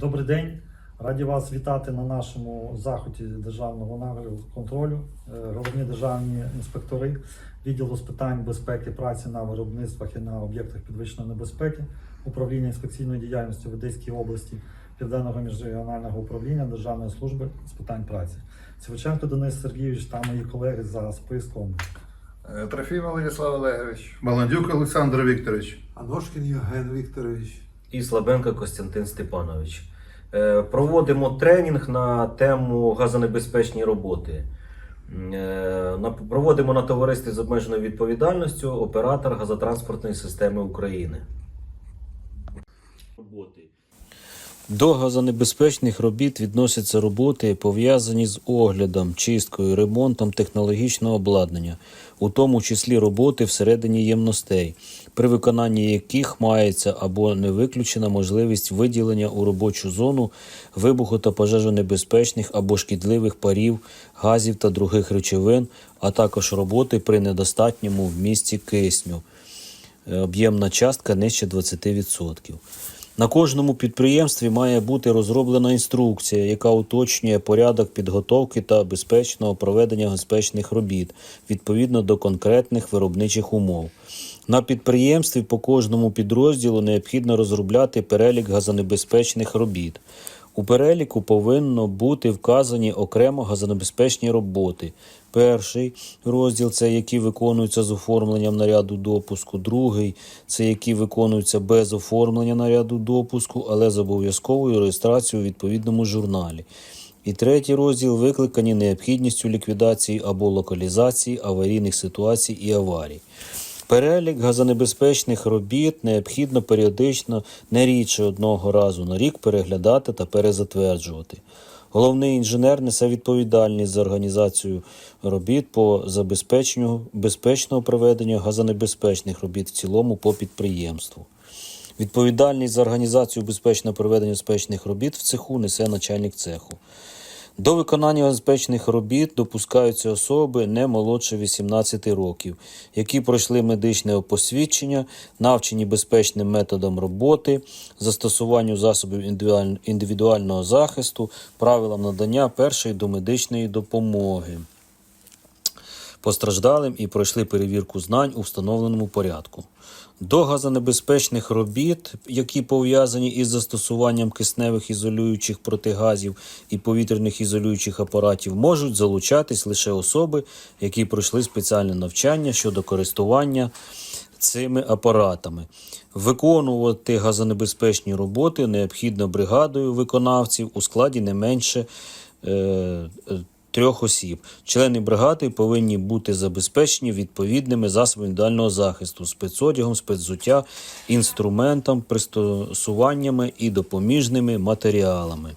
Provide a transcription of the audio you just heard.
Добрий день. Раді вас вітати на нашому заході державного нагляду контролю. Е, Головні державні інспектори відділу з питань безпеки праці на виробництвах і на об'єктах підвищеної небезпеки, управління інспекційної діяльності в Одеській області, Південного міжрегіонального управління Державної служби з питань праці. Сівченко Денис Сергійович та мої колеги за списком. Е, Трофім Владислав Олегович. Баландюк Олександр Вікторович. Аношкін Євген Вікторович. І Слабенко Костянтин Степанович. Е, Проводимо тренінг на тему газонебезпечні роботи. Е, Проводимо на товаристві з обмеженою відповідальністю оператор газотранспортної системи України. До газонебезпечних робіт відносяться роботи, пов'язані з оглядом, чисткою, ремонтом технологічного обладнання, у тому числі роботи всередині ємностей, при виконанні яких мається або не виключена можливість виділення у робочу зону вибуху та пожежонебезпечних або шкідливих парів, газів та других речовин, а також роботи при недостатньому вмісті кисню е, об'ємна частка нижче 20%. На кожному підприємстві має бути розроблена інструкція, яка уточнює порядок підготовки та безпечного проведення безпечних робіт відповідно до конкретних виробничих умов. На підприємстві по кожному підрозділу необхідно розробляти перелік газонебезпечних робіт. У переліку повинно бути вказані окремо газонебезпечні роботи. Перший розділ це які виконуються з оформленням наряду допуску. Другий це які виконуються без оформлення наряду допуску, але з обов'язковою реєстрацією у відповідному журналі. І третій розділ викликані необхідністю ліквідації або локалізації аварійних ситуацій і аварій. Перелік газонебезпечних робіт необхідно періодично не рідше одного разу на рік переглядати та перезатверджувати. Головний інженер несе відповідальність за організацію робіт по забезпеченню безпечного проведення газонебезпечних робіт в цілому по підприємству. Відповідальність за організацію безпечного проведення безпечних робіт в цеху несе начальник цеху. До виконання безпечних робіт допускаються особи не молодше 18 років, які пройшли медичне посвідчення, навчені безпечним методом роботи, застосуванню засобів індивідуального захисту, правилам надання першої домедичної допомоги постраждалим і пройшли перевірку знань у встановленому порядку. До газонебезпечних робіт, які пов'язані із застосуванням кисневих ізолюючих протигазів і повітряних ізолюючих апаратів, можуть залучатись лише особи, які пройшли спеціальне навчання щодо користування цими апаратами. Виконувати газонебезпечні роботи необхідно бригадою виконавців у складі не менше е, е, трьох осіб. Члени бригади повинні бути забезпечені відповідними засобами індивідуального захисту, спецодягом, спецзуття, інструментом, пристосуваннями і допоміжними матеріалами.